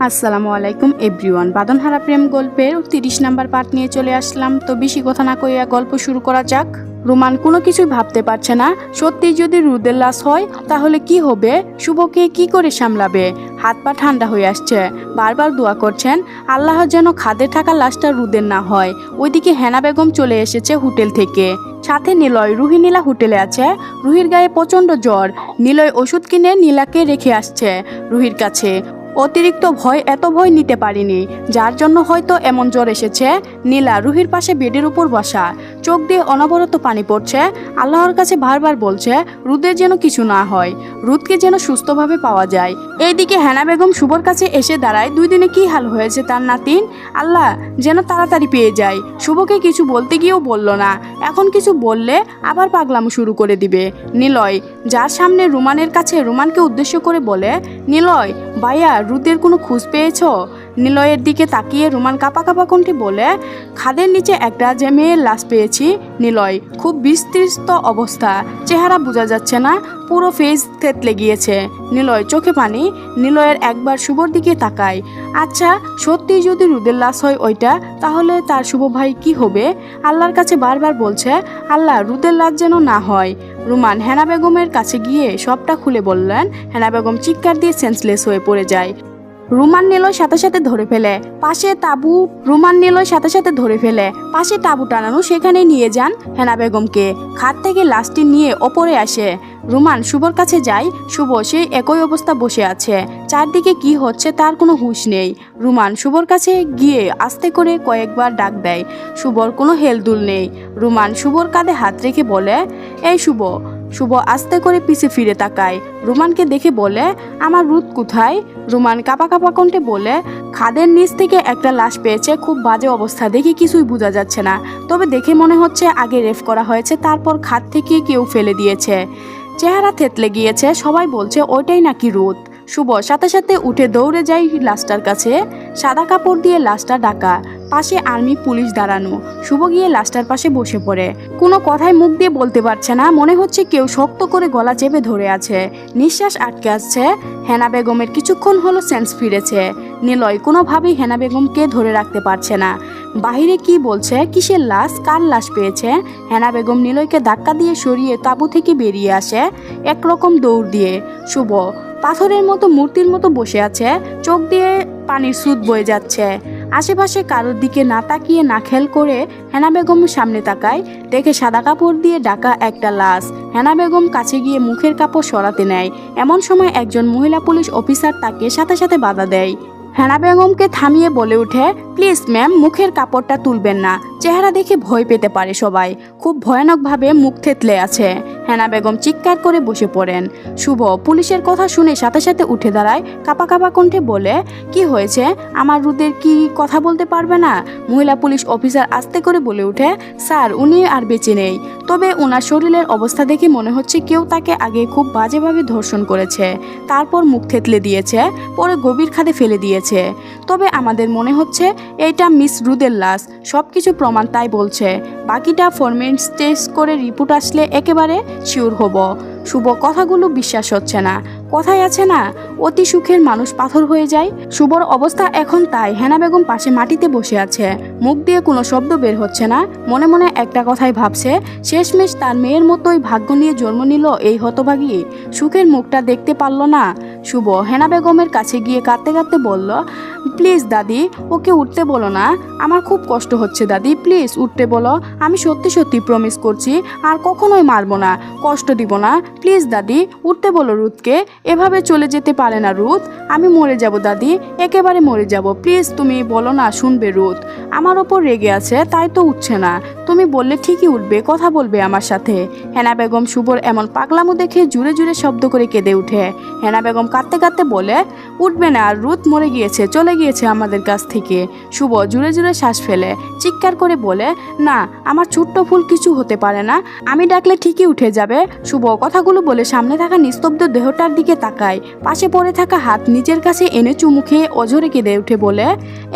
আসসালামু আলাইকুম, এভরিওয়ান। বাদনহারা প্রেম গল্পের তিরিশ নাম্বার পার্ট নিয়ে চলে আসলাম। তো বেশি কথা না কইয়া গল্প শুরু করা যাক। রোমান কোনো কিছুই ভাবতে পারছে না। সত্যি যদি রুদের লাশ হয়, তাহলে কি হবে? শুভকে কি করে সামলাবে? হাত পা ঠান্ডা হয়ে আসছে। বারবার দোয়া করছেন, আল্লাহ যেন খাদে থাকা লাশটা রুদের না হয়। ওইদিকে হেনা বেগম চলে এসেছে হোটেল থেকে। সাথে নিলয়, রুহি নীলা হোটেলে আছে। রুহির গায়ে প্রচণ্ড জ্বর। নিলয় ওষুধ কিনে নীলাকে রেখে আসছে রুহির কাছে। অতিরিক্ত ভয় এত ভয় নিতে পারিনি, যার জন্য হয়তো এমন জ্বর এসেছে। নীলা রুহির পাশে বেডের উপর বসা। চোখ দিয়ে অনবরত পানি পড়ছে, আল্লাহর কাছে বারবার বলছে, রুদের যেন কিছু না হয়, রুদকে যেন সুস্থভাবে পাওয়া যায়। এইদিকে হেনা বেগম শুভর কাছে এসে দাঁড়ায়, দুই দিনে কি হাল হয়েছে তার নাতিন? আল্লাহ যেন তাড়াতাড়ি পেয়ে যায়। শুভকে কিছু বলতে গিয়েও বলল না। এখন কিছু বললে আবার পাগলাম শুরু করে দিবে। নিলয়, যার সামনে রুমানের কাছে রুমানকে উদ্দেশ্য করে বলে, নিলয়, ভাইয়া, রুদের কোনো খোঁজ পেয়েছ? নিলয়ের দিকে তাকিয়ে রুমান কাপা কাপা কণ্ঠে বলে, খাদের নিচে একটা যে মেয়ের লাশ পেয়েছি, নিলয়, খুব বিস্তৃত অবস্থা। চেহারা বোঝা যাচ্ছে না, পুরো ফেস থেতলে গিয়েছে। নিলয়, চোখে পানি? নিলয়ের একবার শুভর দিকে তাকায় আচ্ছা সত্যি যদি রুদের লাশ হয় ওইটা, তাহলে তার শুভ ভাই কি হবে? আল্লাহর কাছে বারবার বলছে, আল্লাহ, রুদের লাশ যেন না হয়। রুমান হেনা বেগমের কাছে গিয়ে সবটা খুলে বললেন। হেনা বেগম চিৎকার দিয়ে সেন্সলেস হয়ে পড়ে যায়। রুমান নিল সাথে সাথে ধরে ফেলে। পাশে তাবু রুমান নিল সাথে সাথে ধরে ফেলে। পাশে তাবু টানানো সেখানে নিয়ে যান হেনা বেগমকে। খাট থেকে লাশটি নিয়ে ওপরে আসে। রুমান শুভর কাছে যায় শুভ সেই একই অবস্থা বসে আছে। চারদিকে কি হচ্ছে তার কোনো হুঁশ নেই। রুমান শুভর কাছে গিয়ে আস্তে করে কয়েকবার ডাক দেয়। শুভর কোনো হেলদুল নেই। রুমান শুভর কাঁধে হাত রেখে বলে, এই শুভ। শুভ আস্তে করে পিছে ফিরে তাকায়। রুমানকে দেখে বলে, আমার রুদ কোথায়? রুমান কাপা কাপা কণ্ঠে বলে, খাদের নিচ থেকে একটা লাশ পেয়েছে, খুব বাজে অবস্থা। দেখে কিছুই বোঝা যাচ্ছে না। তবে দেখে মনে হচ্ছে আগে রেফ করা হয়েছে, তারপর খাদ থেকে কেউ ফেলে দিয়েছে। চেহারা থেতলে গিয়েছে, সবাই বলছে, ওইটাই নাকি রোদ। শুভ, সাথে সাথে উঠে দৌড়ে যায় লাশটার কাছে। সাদা কাপড় দিয়ে লাশটা ডাকা। পাশে আর্মি পুলিশ দাঁড়ানো। শুভ গিয়ে লাশটার পাশে বসে পড়ে। কোনো কথাই মুখ দিয়ে বলতে পারছে না, মনে হচ্ছে কেউ শক্ত করে গলা চেপে ধরে আছে। নিঃশ্বাস আটকে আসছে। হেনা বেগমের কিছুক্ষণ হলো সেন্স ফিরেছে। নিলয় কোনোভাবেই হেনা বেগমকে ধরে রাখতে পারছে না। বাহিরে কি বলছে? কিসের লাশ? কার লাশ পেয়েছে? হেনা বেগম নিলয়কে ধাক্কা দিয়ে সরিয়ে তাঁবু থেকে বেরিয়ে আসে একরকম দৌড় দিয়ে। শুভ, পাথরের মতো মূর্তির মতো বসে আছে। চোখ দিয়ে পানির সুদ বয়ে যাচ্ছে। আশেপাশে কারোর দিকে না তাকিয়ে না খেল করে হেনা বেগম সামনে তাকায়, দেখে সাদা কাপড় দিয়ে ডাকা একটা লাশ। হেনা বেগম কাছে গিয়ে মুখের কাপড় সরাতে নেয়। এমন সময় একজন মহিলা পুলিশ অফিসার তাকে সাথে সাথে বাধা দেয়। হেনা বেগমকে থামিয়ে বলে ওঠে প্লিজ ম্যাম, মুখের কাপড়টা তুলবেন না। চেহারা দেখে ভয় পেতে পারে সবাই। খুব ভয়ানকভাবে মুখ থেতলে আছে। হেনা বেগম চিৎকার করে বসে পড়েন। শুভ, পুলিশের কথা শুনে সাথে সাথে উঠে দাঁড়ায়। কাপা কাপা কণ্ঠে বলে, কি হয়েছে? আমার রুদের কি কথা বলতে পারবে না? মহিলা পুলিশ অফিসার আস্তে করে বলে ওঠে, স্যার, উনি আর বেঁচে নেই। তবে ওনার শরীরের অবস্থা দেখে মনে হচ্ছে কেউ তাকে আগে খুব বাজেভাবে ধর্ষণ করেছে। তারপর মুখ থেতলে দিয়েছে, পরে গভীর খাদে ফেলে দিয়েছে। তবে আমাদের মনে হচ্ছে এইটা মিস রুদের লাশ সব কিছু প্রমাণ তাই বলছে। বাকিটা ফরমেন্স টেস্ট করে রিপোর্ট আসলে একেবারে শিওর হব। শুভ, কথাগুলো বিশ্বাস হচ্ছে না। কথাই আছে না, অতি সুখের মানুষ পাথর হয়ে যায়। শুভর অবস্থা এখন তাই, হেনা বেগম পাশে মাটিতে বসে আছে। মুখ দিয়ে কোনো শব্দ বের হচ্ছে না, মনে মনে একটা কথাই ভাবছে, শেষমেশ তার মেয়ের মতোই ভাগ্য নিয়ে জন্ম নিল এই হতভাগী। সুখের মুখটা দেখতে পারল না। শুভ, হেনা বেগমের কাছে গিয়ে কাঁদতে কাঁদতে বলল প্লিজ দাদি, ওকে উঠতে বলো না। আমার খুব কষ্ট হচ্ছে, দাদি। প্লিজ উঠতে বলো। আমি সত্যি সত্যি প্রমিস করছি, আর কখনোই মারবো না। কষ্ট দিব না। প্লিজ দাদি, উঠতে বলো রুথকে। এভাবে চলে যেতে পারে না রুথ। আমি মরে যাব, দাদি। একেবারে মরে যাব। প্লিজ তুমি বলো না, শুনবে রুথ। আমার ওপর রেগে আছে, তাই তো উঠছে না। তুমি বললে ঠিকই উঠবে, কথা বলবে আমার সাথে। হেনা বেগম শুভর এমন পাগলামো দেখে জুড়ে জুড়ে শব্দ করে কেঁদে উঠে হেনা বেগম কাঁদতে কাঁদতে বলে উঠবে না, আর রুথ মরে গিয়েছে, চলে গিয়েছে আমাদের কাছ থেকে। শুভ জুড়ে জুড়ে শ্বাস ফেলে, চিৎকার করে বলে, না, আমার ছোট্ট ফুল কিছু হতে পারে না, আমি ডাকলে ঠিকই উঠে যাবে। শুভ কথাগুলো বলে সামনে থাকা নিস্তব্ধ দেহটার দিকে তাকায়। পাশে পড়ে থাকা হাত নিজের কাছে এনে চুমু খেয়ে অঝরে কেঁদে উঠে বলে,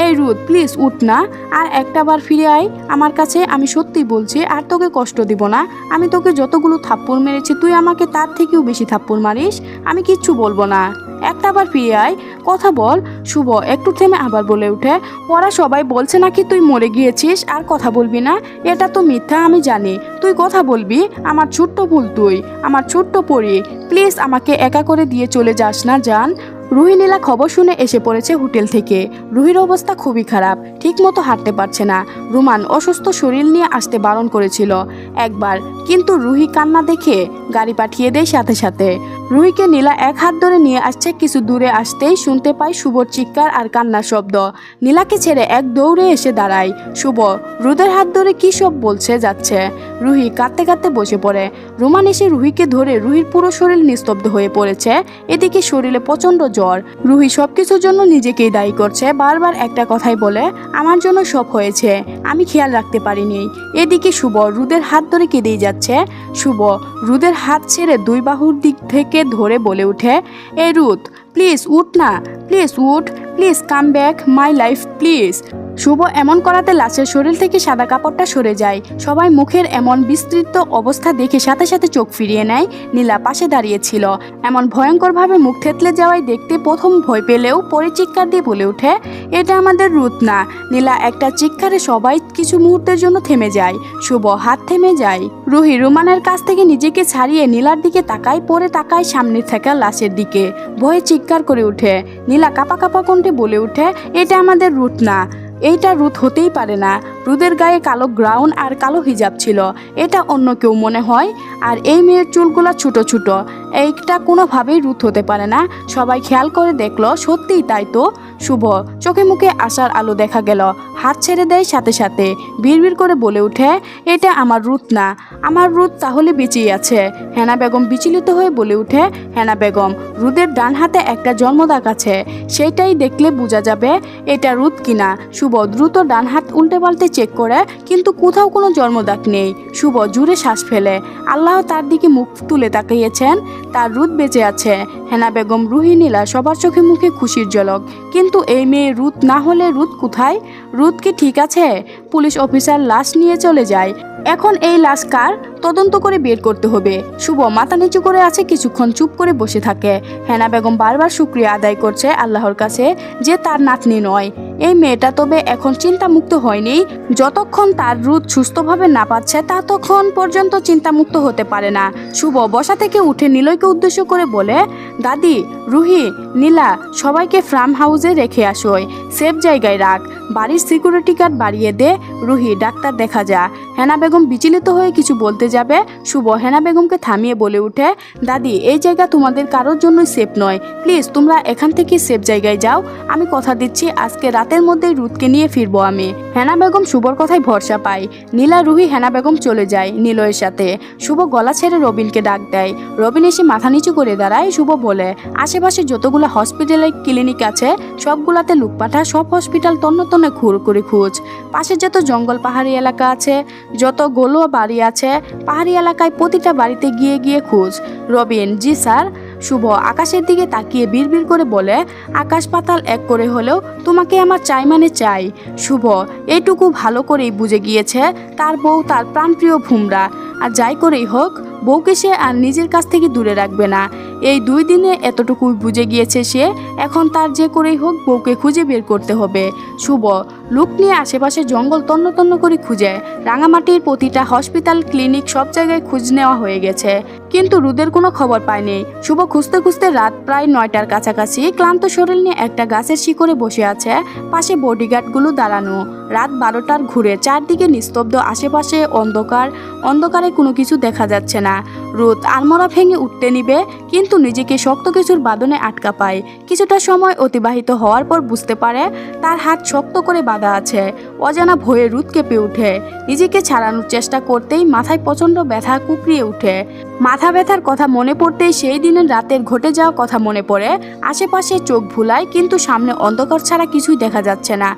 এই রুথ প্লিজ উঠ না, আর একটা বার ফিরে আয়। আমার কাছে আমি সত্যি বলছি, আর তোকে কষ্ট দিব না। আমি তোকে যতগুলো থাপ্পড় মেরেছি, তুই আমাকে তার থেকেও বেশি থাপ্পড় মারিস। আমি কিচ্ছু বলব না। একটা আবার ফিরে আয় কথা বল, শুভ, একটু থেমে আবার বলে উঠে, ওরা সবাই বলছে নাকি তুই মরে গিয়েছিস, আর কথা বলবি না? এটা তো মিথ্যা, আমি জানি। তুই কথা বলবি, আমার ছোট্ট ভুল তুই, আমার ছোট্ট পরি। প্লিজ আমাকে একা করে দিয়ে চলে যাস না, জান। রুহি নীলা খবর শুনে এসে পড়েছে হোটেল থেকে। রুহির অবস্থা খুবই খারাপ, ঠিকমতো হাঁটতে পারছে না। রুমান অসুস্থ শরীর নিয়ে আসতে বারণ করেছিল। একবার, কিন্তু রুহি কান্না দেখে গাড়ি পাঠিয়ে দেয় সাথে সাথে। রুহিকে নীলা এক হাত ধরে নিয়ে আসছে, কিছু দূরে আসতেই শুনতে পায় শুভর চিৎকার আর কান্নার শব্দ। নীলাকে ছেড়ে এক দৌড়ে এসে দাঁড়ায়। শুভ, রুদের হাত ধরে কি সব বলছে, যাচ্ছে। রুহি কাঁদতে কাঁদতে বসে পড়ে। রুমান এসে রুহিকে ধরে রুহির পুরো শরীর নিস্তব্ধ হয়ে পড়েছে। এদিকে শরীরে প্রচণ্ড জ্বর। রুহি সবকিছুর জন্য নিজেকেই দায়ী করছে। বারবার একটা কথাই বলে, আমার জন্য সব হয়েছে। আমি খেয়াল রাখতে পারিনি। এদিকে শুভ রুদের হাত ধরে কেঁদেই যাচ্ছে। শুভ, রুদের হাত ছেড়ে দুই বাহুর দিক থেকে ধরে বলে উঠে এ রুথ প্লিজ উঠ না প্লিজ উঠ please come back my life, please. Shubho এমন করাতে লাশের শরীর থেকে সাদা কাপড়টা সরে যায়। সবাই মুখের এমন বিস্তৃত অবস্থা দেখে সাথে সাথে চোখ ফিরিয়ে নেয়। নীলা পাশে দাঁড়িয়েছিল এমন ভয়ঙ্করভাবে মুখ থেতলে যাওয়ায় দেখতে প্রথম ভয় পেলেও পরে চিৎকার দিয়ে বলে ওঠে, এটা আমাদের রুত না। নীলা একটা চিৎকারে সবাই কিছু মুহূর্তের জন্য থেমে যায়। শুভ হাত থেমে যায়। রুহি রুমানের কাছ থেকে নিজেকে ছাড়িয়ে নীলার দিকে তাকায়, পরে তাকায় সামনে থাকা লাশের দিকে। ভয়ে চিৎকার করে ওঠে। নীলা কাপা কাপা কণ্ঠে বলে উঠে এটা আমাদের রুট না। এইটা রুত হতেই পারে না। রুদের গায়ে কালো গ্রাউন আর কালো হিজাব ছিল। এটা অন্য কেউ মনে হয়। আর এই মেয়ের চুলগুলো ছোট ছোট। এইটা কোনোভাবেই রুত হতে পারে না। সবাই খেয়াল করে দেখল, সত্যিই তাই তো। শুভ, চোখে মুখে আসার আলো দেখা গেল। হাত ছেড়ে দেয় সাথে সাথে। বিড়বিড় করে বলে ওঠে, এটা আমার রুত না। আমার রুত তাহলে বেঁচেই আছে। হেনা বেগম বিচলিত হয়ে বলে ওঠে, হেনা বেগম, রুদের ডান হাতে একটা জন্মদাগ আছে। সেটাই দেখলে বোঝা যাবে এটা রুদ কিনা। শুভ, দ্রুত ডান হাত উল্টে পাল্টে চেক করে, কিন্তু কোথাও কোনো জন্মদাগ নেই। শুভ জুড়ে শ্বাস ফেলে। আল্লাহ তার দিকে মুখ তুলে তাকিয়েছেন। তার রুদ বেঁচে আছে। হেনা বেগম রুহিনীলা সবার চোখে মুখে খুশির জলক কিন্তু এই মেয়ে রুত না হলে রুত কোথায়? রুত কি ঠিক আছে? পুলিশ অফিসার লাশ নিয়ে চলে যায়। এখন এই লাশ কার? তদন্ত করে বের করতে হবে। শুভ, মাথা নিচু করে আছে, কিছুক্ষণ চুপ করে বসে থাকে। হেনা বেগম বারবার শুক্রিয়া আদায় করছে আল্লাহর কাছে যে তার নাতনি নয়। এই মেয়েটা তবে এখন চিন্তামুক্ত হয়নি। যতক্ষণ তার রুদ সুস্থভাবে না পাচ্ছে, ততক্ষণ পর্যন্ত চিন্তামুক্ত হতে পারে না। শুভ, বসা থেকে উঠে নিলয়কে উদ্দেশ্য করে বলে, দাদি, রুহি, নীলা, সবাইকে ফার্ম হাউসে রেখে আসোয় সেফ জায়গায় রাখ। বাড়ির সিকিউরিটি গার্ড বাড়িয়ে দে। রুহি, ডাক্তার দেখা যা। হেনা বেগম বিচলিত হয়ে কিছু বলতে যাবে শুভ হেনা বেগমকে থামিয়ে বলে উঠে, দাদি, এই জায়গা তোমাদের কারোর জন্যই সেফ নয়। প্লিজ তোমরা এখান থেকে সেফ জায়গায় যাও। আমি কথা দিচ্ছি, আজকে রাতের মধ্যেই রুদকে নিয়ে ফিরবো আমি। হেনা বেগম শুভর কথায় ভরসা পায়। নীলা, রুহি, হেনা বেগম চলে যায় নীলয়ের সাথে। শুভ গলা ছেড়ে রবিনকে ডাক দেয়। রবিন এসে মাথা নিচু করে দাঁড়ায়। শুভ বলে, আশেপাশে যতগুলো হসপিটালে ক্লিনিক আছে, সবগুলাতে লুকপাঠা, সব হসপিটাল তন্ন তন্নে ঘুর করে খুঁজ। পাশে যত জঙ্গল পাহাড়ি এলাকা আছে, যত গোলো বাড়ি আছে পাহাড়ি এলাকায় প্রতিটা বাড়িতে গিয়ে গিয়ে খোঁজ। রবিন, জি স্যার। শুভ, আকাশের দিকে তাকিয়ে বিড়বিড় করে বলে, আকাশ পাতাল এক করে হলেও তোমাকে আমার চাই মানে চাই। শুভ, এইটুকু ভালো করেই বুঝে গিয়েছে, তার বউ তার প্রাণপ্রিয় ভুমরা। আর যাই করেই হোক, বউকে সে আর নিজের কাছ থেকে দূরে রাখবে না। এই দুই দিনে এতটুকুই বুঝে গিয়েছে সে, এখন তার যে করেই হোক বউকে খুঁজে বের করতে হবে। শুভ লুক নিয়ে আশেপাশে জঙ্গল তন্ন তন্ন করে খুঁজে। রাঙামাটির প্রতিটা হসপিটাল, ক্লিনিক সব জায়গায় খোঁজ নেওয়া হয়ে গেছে। কিন্তু রুদের কোনো খবর পায়নি। শুভ খুঁজতে খুঁজতে রাত প্রায় নয়টার কাছাকাছি ক্লান্ত শরীর নিয়ে একটা গাছের শিকড়ে বসে আছে। পাশে বডিগার্ডগুলো দাঁড়ানো। রাত বারোটার ঘুরে চারদিকে নিস্তব্ধ আশেপাশে অন্ধকার। অন্ধকারে কোনো কিছু দেখা যাচ্ছে না। রোদ আলমরা ভেঙে উঠতে নিবে, কিন্তু নিজেকে শক্ত কিছুর বাদনে আটকা পায়। কিছুটা সময় অতিবাহিত হওয়ার পর বুঝতে পারে, তার হাত শক্ত করে বাঁধা আছে। অজানা ভয়ে রুদ কেঁপে উঠে নিজেকে ছাড়ানোর চেষ্টা করতেই মাথায় প্রচণ্ড ব্যথা কুঁকড়িয়ে ওঠে। মাথা ব্যথার কথা মনে পড়তেই সেই দিনের রাতের ঘটে যাওয়া কথা মনে পড়ে। আশেপাশে চোখ ভুলায়, কিন্তু সামনে অন্ধকার ছাড়া কিছুই দেখা যাচ্ছে না।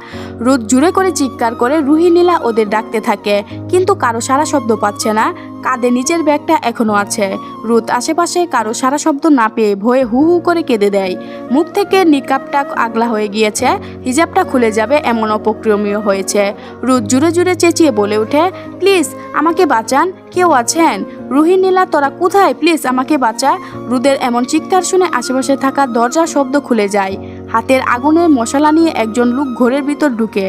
রোদ জুড়ে করে চিৎকার করে রুহিনীলা ওদের ডাকতে থাকে, কিন্তু কারও সারা শব্দ পাচ্ছে না। কাঁধে নিচের ব্যাগটা এখনও আছে। রুত আশেপাশে কারও সারা শব্দ না পেয়ে ভয়ে হু হু করে কেঁদে দেয়। মুখ থেকে নিকাপটা আগলা হয়ে গিয়েছে, হিজাবটা খুলে যাবে এমন অপক্রমীয় হয়েছে। রুত জুড়ে জুড়ে চেঁচিয়ে বলে ওঠে, প্লিজ, আমাকে বাঁচান, কেউ আছেন? রুহিন নীলা তোরা কোথায়? প্লিজ, আমাকে বাঁচা। রুদের এমন চিৎকার শুনে আশেপাশে থাকা দরজার শব্দ খুলে যায়। হাতের আগুনের মশলা নিয়ে একজন লোক ঘরের ভিতর ঢুকে।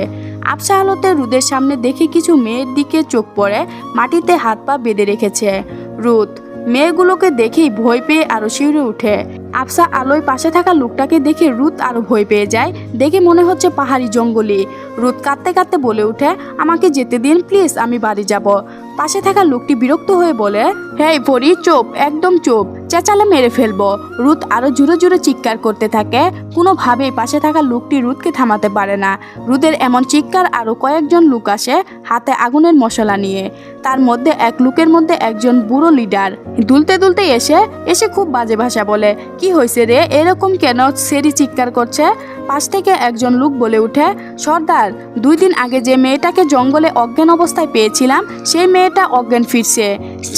আবসা আলোতে রুদের সামনে দেখে কিছু মেয়ের দিকে চোখ পড়ে, মাটিতে হাত পা বেঁধে রেখেছে। রুদ মেয়েগুলোকে দেখেই ভয় পেয়ে আরও শিউরে উঠে। আফসা আলোয় পাশে থাকা লোকটাকে দেখে রুত আরও ভয় পেয়ে যায়। দেখে মনে হচ্ছে পাহাড়ি জঙ্গলি। রুত কাঁদতে কাঁদতে বলে উঠে, আমাকে যেতে দিন, প্লিজ, আমি বাড়ি যাব। পাশে থাকা লোকটি বিরক্ত হয়ে বলে, হেই পরি চোপ, একদম চোপ, চেঁচালে মেরে ফেলব। রুত আরও জোরে জোরে চিৎকার করতে থাকে। কোনোভাবেই পাশে থাকা লোকটি রুদকে থামাতে পারে না। রুদের এমন চিৎকার আরও কয়েকজন লোক আসে হাতে আগুনের মশলা নিয়ে। তার মধ্যে এক লোকের মধ্যে একজন বুড়ো লিডার। দুলতে দুলতে এসে এসে খুব বাজে ভাষা বলে, কি হয়েছে রে? এরকম কেন সেরি চিৎকার করছে? পাশ থেকে একজন লোক বলে উঠে, সর্দার দুই দিন আগে যে মেয়েটাকে জঙ্গলে অজ্ঞান অবস্থায় পেয়েছিলাম, সেই মেয়েটা অজ্ঞান ফিরছে।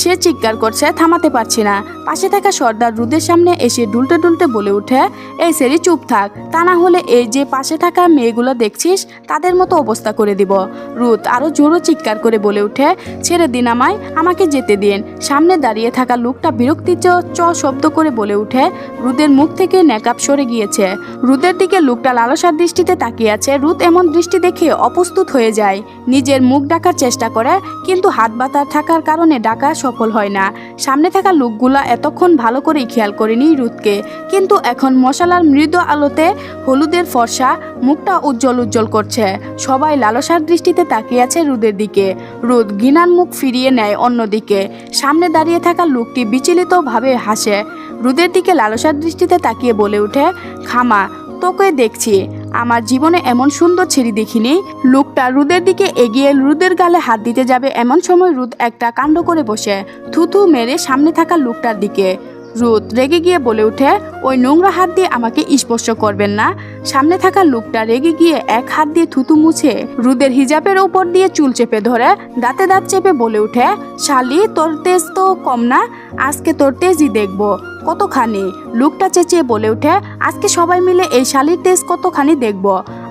সে চিৎকার করছে, থামাতে পারছি না। পাশে থাকা সর্দার রুদের সামনে এসে ডুলতে ডুলতে বলে উঠে এই সেরি, চুপ থাক। তা না হলে এই যে পাশে থাকা মেয়েগুলো দেখছিস, তাদের মতো অবস্থা করে দিব। রুদ আরও জোরো চিৎকার করে বলে উঠে ছেড়ে দিন আমায়, আমাকে যেতে দিন। সামনে দাঁড়িয়ে থাকা লোকটা বিরক্তি চ চ শব্দ করে বলে উঠে রুদের মুখ থেকে নেকাপ সরে গিয়েছে। রুদের দিকে লোকটা লালসার দৃষ্টিতে তাকিয়ে আছে। রুদ এমন দৃষ্টি দেখে অপ্রস্তুত হয়ে যায়। নিজের মুখ ডাকার চেষ্টা করে, কিন্তু হাত বাতা থাকার কারণে ডাকা সফল হয় না। সামনে থাকা লোকগুলা এতক্ষণ ভালো করেই খেয়াল করেনি রুদকে কিন্তু এখন মশালার মৃদু আলোতে হলুদের ফর্সা মুখটা উজ্জ্বল উজ্জ্বল করছে। সবাই লালসার দৃষ্টিতে তাকিয়ে আছে রুদের দিকে। রুদ ঘৃণার মুখ ফিরিয়ে নেয় অন্যদিকে। সামনে দাঁড়িয়ে থাকা লোকটি বিচলিতভাবে হাসে। রুদের দিকে লালসার দৃষ্টিতে তাকিয়ে বলে ওঠে, খামা, তোকে দেখছি। আমার জীবনে এমন সুন্দর ছেড়ি দেখিনি। লোকটা রুদের দিকে এগিয়ে রুদের গালে হাত দিতে যাবে এমন সময় রুদ একটা কাণ্ড করে বসে থুথু মেরে সামনে থাকা লোকটার দিকে। রুদ রেগে গিয়ে বলে উঠে ওই নোংরা হাত দিয়ে আমাকে স্পর্শ করবেন না। সামনে থাকা লোকটা রেগে গিয়ে এক হাত দিয়ে থুতু মুছে রুদের হিজাবের ওপর দিয়ে চুল চেপে ধরে, দাঁতে দাঁত চেপে বলে ওঠে, শালি, তোর তেজ তো কম না, আজকে তোর তেজই দেখব, কতখানি? লোকটা চেঁচিয়ে বলে ওঠে, আজকে সবাই মিলে এই শালির তেজ কতখানি দেখব?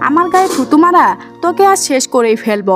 আমার গায়ে থুতু মারা, তোকে আজ শেষ করেই ফেলব।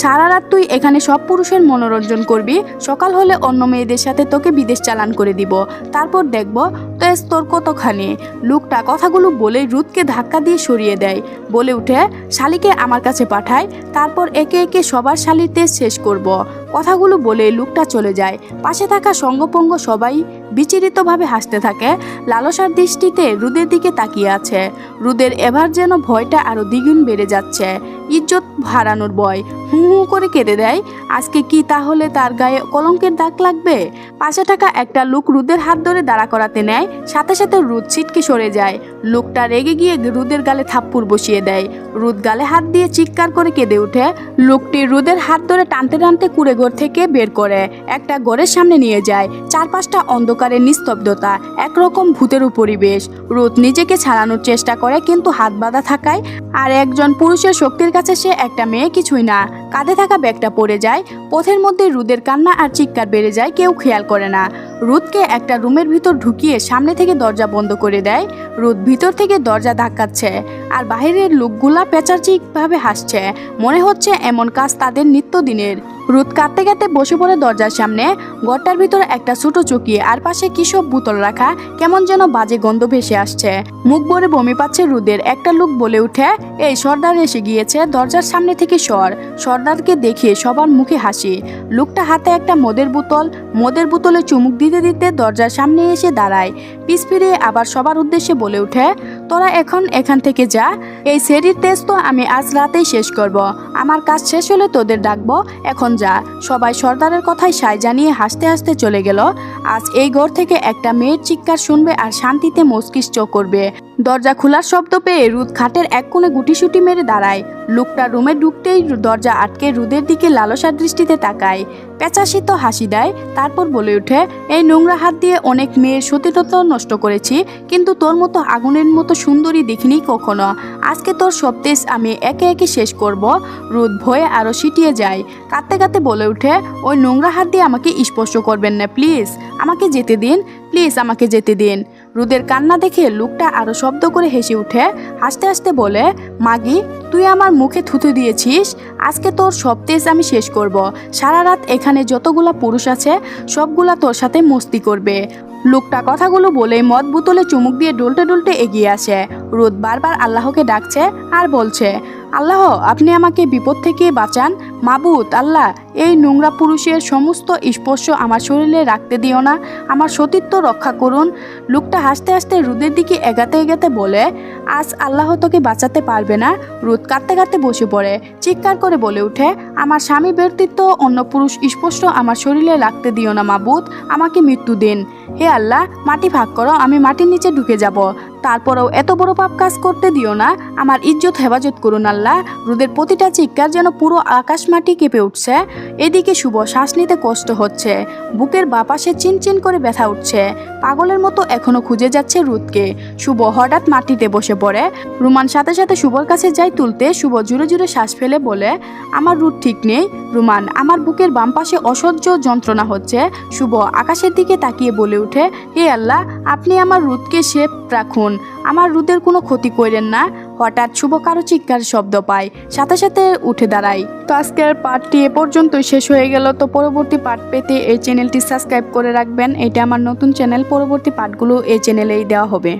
সারা রাত তুই এখানে সব পুরুষের মনোরঞ্জন করবি, সকাল হলে অন্য মেয়েদের সাথে তোকে বিদেশ চালান করে দিব। তারপর দেখব তেজ তোর কতখানি? লোকটা কথাগুলো বলে রুদকে ধাক্কা দিয়ে সরিয়ে দেয়। বলে উঠে, শালিকে আমার কাছে পাঠায়, তারপর একে একে সবার শালির তেজ শেষ করব। কথাগুলো বলে লোকটা চলে যায়। পাশে থাকা সঙ্গপঙ্গ সবাই বিচলিতভাবে হাসতে থাকে। লালসার দৃষ্টিতে রুদের দিকে তাকিয়ে আছে। রুদের এবার যেন ভয়টা আরও দ্বিগুণ বেড়ে যাচ্ছে। ইজ্জত হারানোর বয়। হু হু করে কেঁদে দেয়। আজকে কি তাহলে তার গায়ে কলঙ্কের দাগ লাগবে? পাশে থাকা একটা লোক রুদের হাত ধরে দাঁড়া করাতে নেয়, সাথে সাথে রুদ ছিটকে সরে যায়। লোকটা রেগে গিয়ে রুদের গালে থাপ্পুর বসিয়ে দেয়। রুদ গালে হাত দিয়ে চিৎকার করে কেঁদে ওঠে। লোকটি রুদের হাত ধরে টানতে টানতে কুড়ে ঘর থেকে বের করে। একটা ঘরের সামনে নিয়ে যায়। চারপাশটা অন্ধকারের নিস্তব্ধতা, একরকম ভূতের পরিবেশ। রুদ নিজেকে ছাড়ানোর চেষ্টা করে, কিন্তু হাত বাঁধা থাকায় আর একজন পুরুষের শক্তির কাছে সে একটা মেয়ে কিছুই না। কাঁধে থাকা ব্যাগটা পড়ে যায়, পথের মধ্যে রুদের কান্না আর চিৎকার বেড়ে যায়, কেউ খেয়াল করে না। রুদকে একটা রুমের ভিতর ঢুকিয়ে সামনে থেকে দরজা বন্ধ করে দেয়। রুদ ভিতর থেকে দরজা ধাক্কাচ্ছে আর বাহিরের লোকগুলা পেঁচাচিকভাবে হাসছে। মনে হচ্ছে এমন কাজ তাদের নিত্যদিনের। রুদ কাঁদতে কাঁদতে বসে পড়ে দরজার সামনে। ঘরটার ভিতরে একটা ছোট চকি আর পাশে কিসব বোতল রাখা, কেমন যেন বাজে গন্ধ ভেসে আসছে। মুখ ভরে বমি পাচ্ছে রুদের একটা লোক বলে উঠে, এই সর্দার এসে গিয়েছে, দরজার সামনে থেকে সর। সর্দারকে দেখে সবার মুখে হাসি। লোকটা হাতে একটা মদের বোতল, মদের বোতলে চুমুক দিতে দিতে দরজার সামনে এসে দাঁড়ায়। পিস ফিরে আবার সবার উদ্দেশ্যে বলে উঠে, তোরা এখন এখান থেকে যা। এই সেরির টেস্ট তো আমি আজ রাতেই শেষ করব। আমার কাজ শেষ হলে তোদের ডাকবো। এখন যা সবাই সর্দারের কথায় সাই জানিয়ে হাসতে হাসতে চলে গেল। আজ এই ঘর থেকে একটা মেয়ের চিৎকার শুনবে আর শান্তিতে মস্তিষ্ক করবে। দরজা খোলার শব্দ পেয়ে রুদ খাটের এক কোণে গুটিসুটি মেরে দাঁড়ায়। লোকটা রুমে ঢুকতেই দরজা আটকে রুদের দিকে লালসার দৃষ্টিতে তাকায়। পেঁচাশিত হাসি দেয়, তারপর বলে ওঠে, এই নোংরা হাত দিয়ে অনেক মেয়ের সতীরত নষ্ট করেছি, কিন্তু তোর মতো আগুনের মতো সুন্দরী দেখিনি কখনো। আজকে তোর সব তেজ আমি একে একে শেষ করব। রোদ ভয়ে আরও সিটিয়ে যায়। কাঁদতে কাঁদতে বলে উঠে ওই নোংরা হাত দিয়ে আমাকে স্পর্শ করবেন না, প্লিজ। আমাকে যেতে দিন, প্লিজ আমাকে যেতে দিন। রুদের কান্না দেখে লোকটা আরও শব্দ করে হেসে উঠে, হাসতে হাসতে বলে, মাগি, তুই আমার মুখে থুতু দিয়েছিস? আজকে তোর সব তেজ আমি শেষ করব। সারা রাত এখানে যতগুলা পুরুষ আছে, সবগুলা তোর সাথে মস্তি করবে। লোকটা কথাগুলো বলে মদ বোতলে চুমুক দিয়ে ডুলতে ডুলতে এগিয়ে আসে। রোদ বারবার আল্লাহকে ডাকছে আর বলছে, আল্লাহ, আপনি আমাকে বিপদ থেকে বাঁচান। মাবুত, আল্লাহ, এই নোংরা পুরুষের সমস্ত স্পর্শ আমার শরীরে রাখতে দিও না, আমার সতীত্ব রক্ষা করুন। লোকটা হাসতে হাসতে রুদের দিকে এগাতে এগাতে বলে, আজ আল্লাহ তোকে বাঁচাতে পারবে না। রুদ কাঁদতে কাঁদতে বসে পড়ে, চিৎকার করে বলে উঠে আমার স্বামী ব্যক্তিত্ব অন্য পুরুষ স্পর্শ আমার শরীরে রাখতে দিও না মাবুত, আমাকে মৃত্যু দিন। হে আল্লাহ, মাটি ভাগ করো, আমি মাটির নিচে ঢুকে যাব। তারপরেও এত বড় পাপ কাজ করতে দিও না, আমার ইজ্জত হেফাজত করুন আল্লাহ। রোদের প্রতিটা চিৎকার যেন পুরো আকাশ মাটি কেঁপে উঠছে। এদিকে শুভ শ্বাস নিতে কষ্ট হচ্ছে। বুকের বাপাশে চিনচিন করে ব্যথা উঠছে। পাগলের মতো এখনও খুঁজে যাচ্ছে রুদকে শুভ হঠাৎ মাটিতে বসে পড়ে। রুমান সাথে সাথে শুভর কাছে যাই তুলতে শুভ জুড়ে জুড়ে শ্বাস ফেলে বলে, আমার রুদ ঠিক নেই। রুমান, আমার বুকের বাম পাশে অসহ্য যন্ত্রণা হচ্ছে। শুভ আকাশের দিকে তাকিয়ে বলে উঠে হে আল্লাহ, আপনি আমার রুদকে শেপ রাখুন। আমার রুদের কোনো ক্ষতি করেন না। হঠাৎ শুভ কারও চিৎকার শব্দ পায়, সাথে সাথে উঠে দাঁড়ায়। তো আজকের পার্টটি এ পর্যন্ত শেষ হয়ে গেল। তো পরবর্তী পার্ট পেতে এই চ্যানেলটি সাবস্ক্রাইব করে রাখবেন। এটা আমার নতুন চ্যানেল। পরবর্তী পার্টগুলো এই চ্যানেলেই দেওয়া হবে।